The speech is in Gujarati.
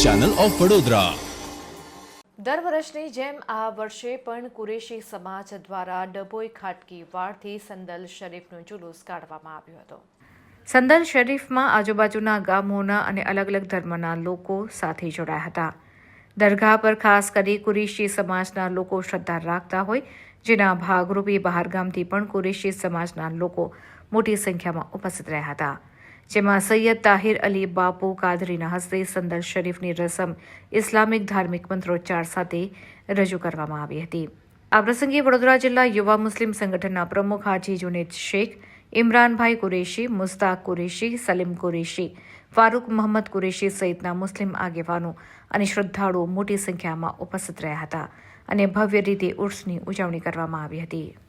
ચેનલ ઓફ વડોદરા દર વર્ષની જેમ આ વર્ષે પણ કુરેશી સમાજ દ્વારા ડભોઈ ખાટકી વાડથી સંદલ શરીફનું જુલુસ કાઢવામાં આવ્યો હતો. સંદલ શરીફમાં આજુબાજુના ગામોના અને અલગ અલગ ધર્મના લોકો સાથે જોડાયા હતા. દરગાહ પર ખાસ કરી કુરેશી સમાજના લોકો શ્રદ્ધા રાખતા હોય, જેના ભાગરૂપે બહારગામથી પણ કુરેશી સમાજના લોકો મોટી સંખ્યામાં ઉપસ્થિત રહ્યા હતા. જેમાં સૈયદ તાહિર અલી બાપુ કાદરીના હસ્તે સંદલ શરીફની રસમ ઇસ્લામિક ધાર્મિક મંત્રોચ્ચાર સાથે રજૂ કરવામાં આવી હતી. આ પ્રસંગે વડોદરા જિલ્લા યુવા મુસ્લિમ સંગઠનના પ્રમુખ હાજી જુનેદ શેખ, ઇમરાનભાઈ કુરેશી, મુસ્તાક કુરેશી, સલીમ કુરેશી, ફારૂક મોહમ્મદ કુરેશી સહિતના મુસ્લિમ આગેવાનો અને શ્રદ્ધાળુઓ મોટી સંખ્યામાં ઉપસ્થિત રહ્યા હતા અને ભવ્ય રીતે ઉર્સની ઉજવણી કરવામાં આવી હતી.